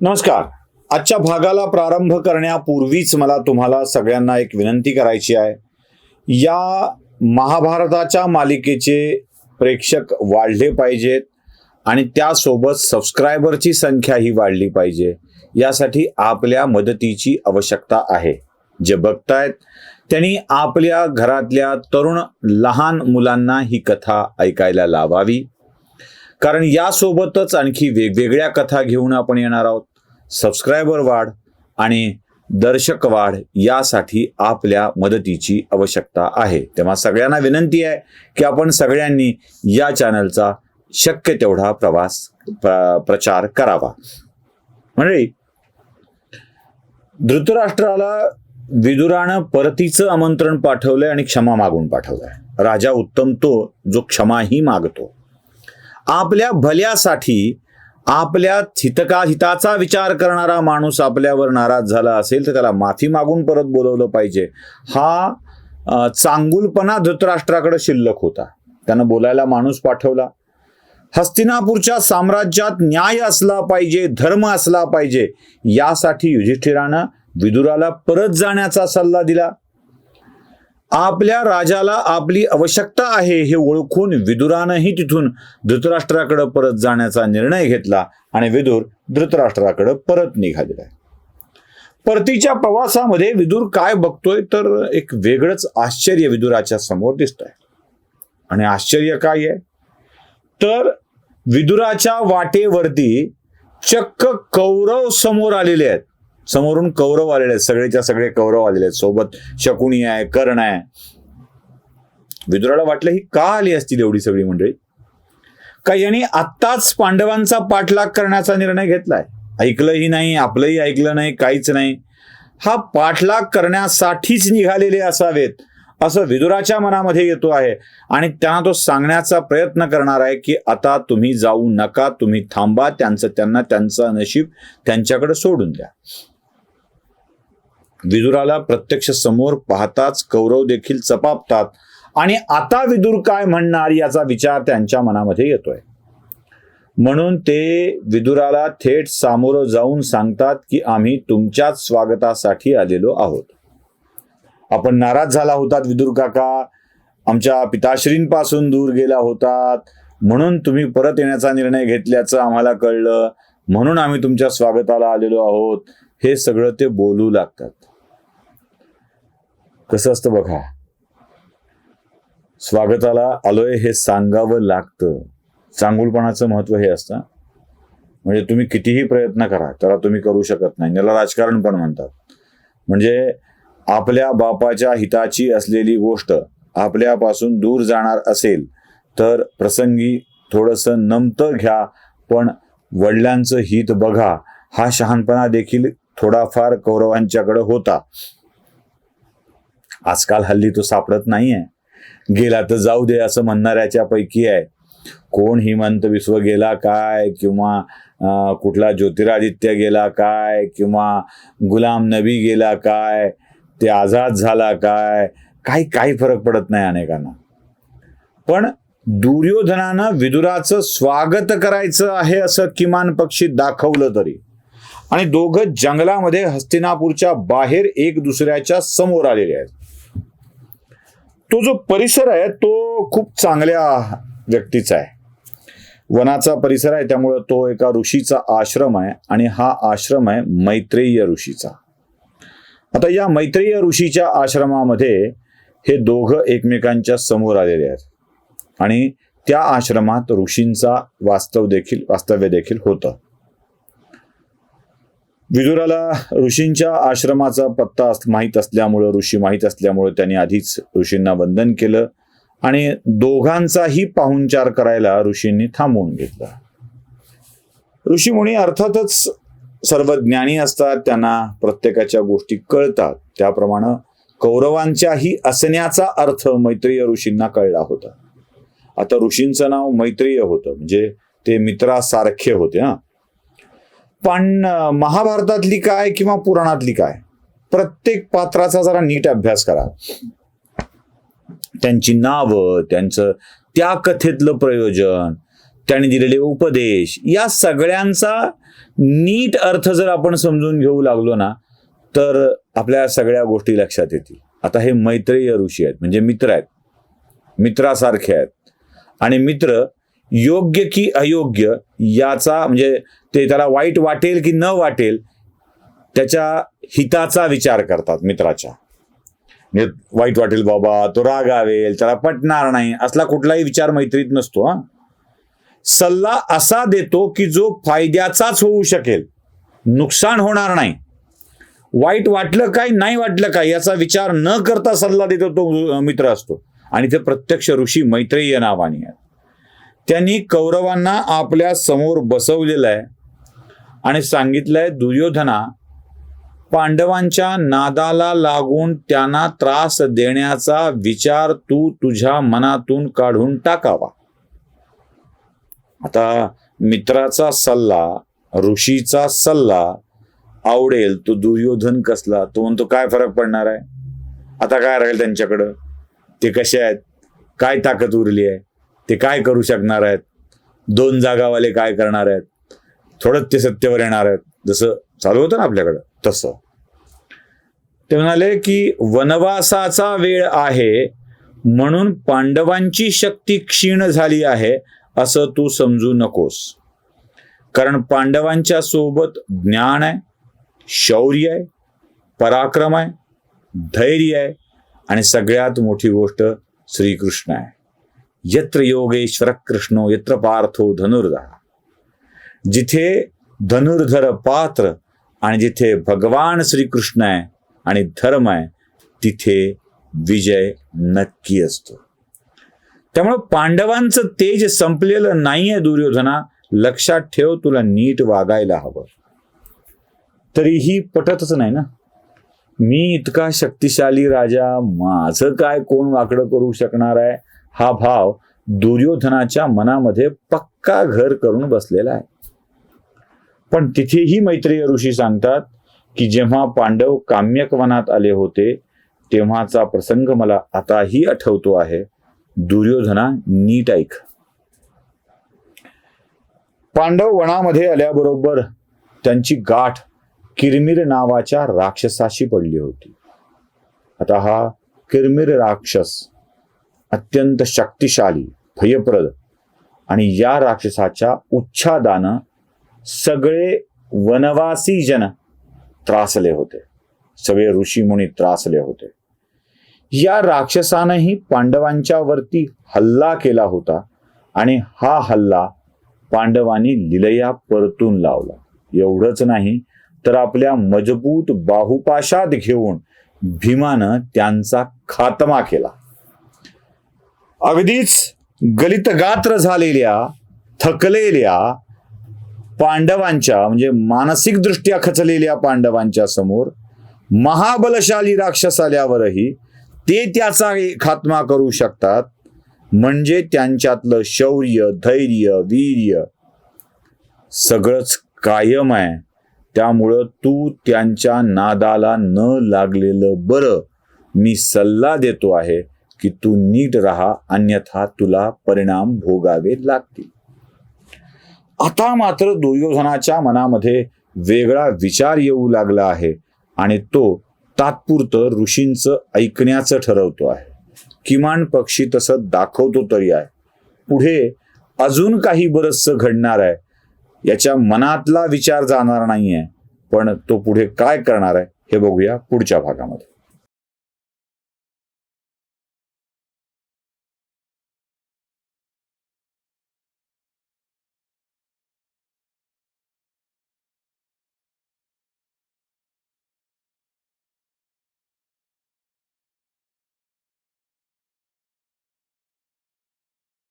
नमस्कार. आजच्या भागाला प्रारंभ करण्यापूर्वीच मला तुम्हाला सगळ्यांना एक विनंती करायची आहे. या महाभारताच्या मालिकेचे प्रेक्षक वाढले पाहिजेत आणि त्यासोबत सबस्क्रायबरची संख्याही वाढली पाहिजे. यासाठी आपल्या मदतीची आवश्यकता आहे. जे बघतायत त्यांनी आपल्या घरातल्या तरुण लहान मुलांना ही कथा ऐकायला लावावी. कारण यासोबतच आणखी वेगवेगळ्या कथा घेऊन आपण येणार आहोत. सबस्क्रायबर वाढ आणि दर्शक वाढ यासाठी आपल्या मदतीची आवश्यकता आहे. तेव्हा सगळ्यांना विनंती आहे की आपण सगळ्यांनी या चॅनलचा शक्य तेवढा प्रवास प्र- प्रचार करावा. म्हणजे धृतराष्ट्राला विदुरानं परतीचं आमंत्रण पाठवलंय आणि क्षमा मागून पाठवलंय. राजा उत्तम तो जो क्षमाही मागतो. आपल्या भल्यासाठी आपल्या हितका हिताचा विचार करणारा माणूस आपल्यावर नाराज झाला असेल तर त्याला माफी मागून परत बोलवलं पाहिजे. हा चांगुलपणा धृतराष्ट्राकडे शिल्लक होता. त्यानं बोलायला माणूस पाठवला. हस्तिनापूरच्या साम्राज्यात न्याय असला पाहिजे धर्म असला पाहिजे यासाठी युधिष्ठिरानं विदुराला परत जाण्याचा सल्ला दिला. आपल्या राजाला आपली आवश्यकता आहे हे ओळखून विदुरानंही तिथून धृतराष्ट्राकडे परत जाण्याचा निर्णय घेतला आणि विदुर धृतराष्ट्राकडे परत निघालेला आहे. परतीच्या प्रवासामध्ये विदुर काय बघतोय तर एक वेगळंच आश्चर्य विदुराच्या समोर दिसत आहे आणि आश्चर्य काय आहे? तर विदुराच्या वाटेवरती चक्क कौरव समोर आलेले आहेत. समोरून कौरव आलेले आहेत. सगळेच्या सगळे कौरव आलेले आहेत. सोबत शकुनी आहे कर्ण आहे. विदुराला वाटलं ही का आली असतील एवढी सगळी मंडळी? का यांनी आत्ताच पांडवांचा पाठलाग करण्याचा निर्णय घेतलाय? ऐकलंही नाही आपलंही ऐकलं नाही काहीच नाही. हा पाठलाग करण्यासाठीच निघालेले असावेत असं विदुराच्या मनामध्ये येतो आहे. आणि त्यांना तो सांगण्याचा प्रयत्न करणार आहे की आता तुम्ही जाऊ नका तुम्ही थांबा त्यांचं त्यांना त्यांचं नशीब त्यांच्याकडे सोडून द्या. विदुराला प्रत्यक्ष समोर पाहताच कौरव देखील चपापतात. आणि आता विदुर काय म्हणणार याचा विचार त्यांच्या मनामध्ये येतोय. म्हणून ते विदुराला थेट सामोरं जाऊन सांगतात की आम्ही तुमच्याच स्वागतासाठी आलेलो आहोत. आपण नाराज झाला होतात विदुर काका. आमच्या पिताश्रींपासून दूर गेला होतात. म्हणून तुम्ही परत येण्याचा निर्णय घेतल्याचं आम्हाला कळलं. म्हणून आम्ही तुमच्या स्वागताला आलेलो आहोत. हे सगळं ते बोलू लागतात. कसं असतं बघा. स्वागताला आलोय हे सांगावं लागतं. चांगुलपणाचं महत्त्व हे असतं. म्हणजे तुम्ही कितीही प्रयत्न करा त्याला तुम्ही करू शकत नाही. याला राजकारण पण म्हणतात. म्हणजे आपल्या बापाच्या हिताची असलेली गोष्ट आपल्यापासून दूर जाणार असेल तर प्रसंगी थोडंसं नमतं घ्या पण वडिलांचं हित बघा. हा शहाणपणा देखील थोडाफार कौरवांच्याकडे होता. आजकाल हल्ली तो सापडत नाहीये. गेला तर जाऊ दे असं म्हणणाऱ्याच्या पैकी आहे. कोण हिमंत विश्व गेला काय? किंवा कुठला ज्योतिरादित्य गेला काय? किंवा गुलाम नबी गेला काय? ते आझाद झाला काय? काही काही फरक पडत नाही अनेकांना. पण दुर्योधनानं विदुराचं स्वागत करायचं आहे असं किमान पक्षी दाखवलं तरी. आणि दोघं जंगलामध्ये हस्तिनापूरच्या बाहेर एक दुसऱ्याच्या समोर आलेले आहेत. तो जो परिसर आहे तो खूप चांगल्या व्यक्तीचा आहे. वनाचा परिसर आहे त्यामुळे तो एका ऋषीचा आश्रम आहे आणि हा आश्रम आहे मैत्रेय ऋषीचा. आता या मैत्रेय ऋषीच्या आश्रमामध्ये हे दोघं एकमेकांच्या समोर आलेले आहेत. आणि त्या आश्रमात ऋषींचा वास्तव देखील वास्तव्य देखील होतं. विदुराला ऋषींच्या आश्रमाचा पत्ता अस- माहीत असल्यामुळं ऋषी माहीत असल्यामुळं त्यांनी आधीच ऋषींना वंदन केलं आणि दोघांचाही पाहुणचार करायला ऋषींनी थांबवून घेतला. ऋषीमुनी अर्थातच सर्व ज्ञानी असतात त्यांना प्रत्येकाच्या गोष्टी कळतात. त्याप्रमाणे कौरवांच्याही असण्याचा अर्थ मैत्रीय ऋषींना कळला होता. आता ऋषींचं नाव मैत्रीय होतं म्हणजे ते मित्रासारखे होते हा. पण महाभारतातली काय किंवा पुराणातली काय? प्रत्येक पात्राचा जरा नीट अभ्यास करा. त्यांची नावं त्यांचं त्या कथेतलं प्रयोजन त्यांनी दिलेले उपदेश या सगळ्यांचा नीट अर्थ जर आपण समजून घेऊ लागलो ना तर आपल्या सगळ्या गोष्टी लक्षात येतील. आता हे मैत्रेय ऋषी आहेत म्हणजे मित्र आहेत. मित्रासारखे आहेत. आणि मित्र योग्य की अयोग्य याचा म्हणजे ते त्याला वाईट वाटेल की न वाटेल त्याच्या हिताचा विचार करतात मित्राच्या. म्हणजे वाईट वाटेल बाबा तो रागावेल त्याला पटणार नाही असला कुठलाही विचार मैत्रीत नसतो हा. सल्ला असा देतो की जो फायद्याचाच होऊ शकेल नुकसान होणार नाही. वाईट वाटलं काय नाही वाटलं काय याचा विचार न करता सल्ला देतो तो मित्र असतो. आणि ते प्रत्यक्ष ऋषी मैत्रेय नावाने आहेत. त्यांनी कौरवांना आपल्यासमोर बसवलेलं आहे. आणि सांगितलंय दुर्योधना पांडवांच्या नादाला लागून त्यांना त्रास देण्याचा विचार तू तुझ्या मनातून काढून टाकावा. आता मित्राचा सल्ला ऋषीचा सल्ला आवडेल तो दुर्योधन कसला? तो म्हणतो काय फरक पडणार आहे? आता काय राहील त्यांच्याकडं? ते कसे आहेत? काय ताकद उरली आहे? ते काय करू शकणार आहेत? दोन जागावाले काय करणार आहेत? थोडंच ते सत्तेवर येणार आहेत. जसं चालू होतं ना आपल्याकडं तसं. ते म्हणाले की वनवासाचा वेळ आहे म्हणून पांडवांची शक्ती क्षीण झाली आहे असं तू समजू नकोस. कारण पांडवांच्या सोबत ज्ञान आहे शौर्य आहे पराक्रम आहे धैर्य आहे आणि सगळ्यात मोठी गोष्ट श्रीकृष्ण आहे. यत्र योगेश्वर कृष्णो यत्र पार्थो धनुर्धर जिथे धनुर्धर पात्र आणि जिथे भगवान श्रीकृष्ण आहे आणि धर्म आहे तिथे विजय नक्की असतो. त्यामुळे पांडवांचं तेज संपलेलं नाहीये दुर्योधना. लक्षात ठेव तुला नीट वागायला हवं. तरीही पटतच नाही ना? मी इतका शक्तिशाली राजा माझं काय कोण वाकडं करू शकणार आहे? हा भाव दुर्योधनाच्या मनामध्ये पक्का घर करून बसलेला आहे. पण तिथेही मैत्रीय ऋषी सांगतात की जेव्हा पांडव काम्यक वनात आले होते तेव्हाचा प्रसंग मला आताही आठवतो आहे. दुर्योधना नीट ऐक. पांडव वनामध्ये आल्याबरोबर त्यांची गाठ किरमिर नावाच्या राक्षसाशी पडली होती. आता हा किरमिर राक्षस अत्यंत शक्तिशाली भयप्रद आणि या राक्षसाच्या उच्छादानं सगळे वनवासी जन त्रासले होते. सगळे ऋषीमुनी त्रासले होते. या राक्षसानंही पांडवांच्या वरती हल्ला केला होता आणि हा हल्ला पांडवांनी लिलया परतून लावला. एवढंच नाही तर आपल्या मजबूत बाहुपाशात घेऊन भीमानं त्यांचा खात्मा केला. अगदीच गलितगात्र झालेल्या थकलेल्या पांडवांच्या म्हणजे मानसिक दृष्ट्या खचलेल्या पांडवांच्या समोर महाबलशाली राक्षस आल्यावरही ते त्याचा खात्मा करू शकतात. म्हणजे त्यांच्यातलं शौर्य धैर्य वीर्य सगळंच कायम आहे. त्यामुळं तू त्यांच्या नादाला न लागलेलं बरं मी सल्ला देतो आहे. की तू नीट राहा अन्यथा तुला परिणाम भोगावे लागतील. आता मात्र दुर्योधनाच्या मनामध्ये वेगळा विचार येऊ लागला आहे आणि तो तात्पुरतं ऋषींचं ऐकण्याचं ठरवतो आहे. किमान पक्षी तसं दाखवतो तरी आहे. पुढे अजून काही बरचसं घडणार आहे याच्या मनातला विचार जाणार नाहीये पण तो पुढे काय करणार आहे हे बघूया पुढच्या भागामध्ये.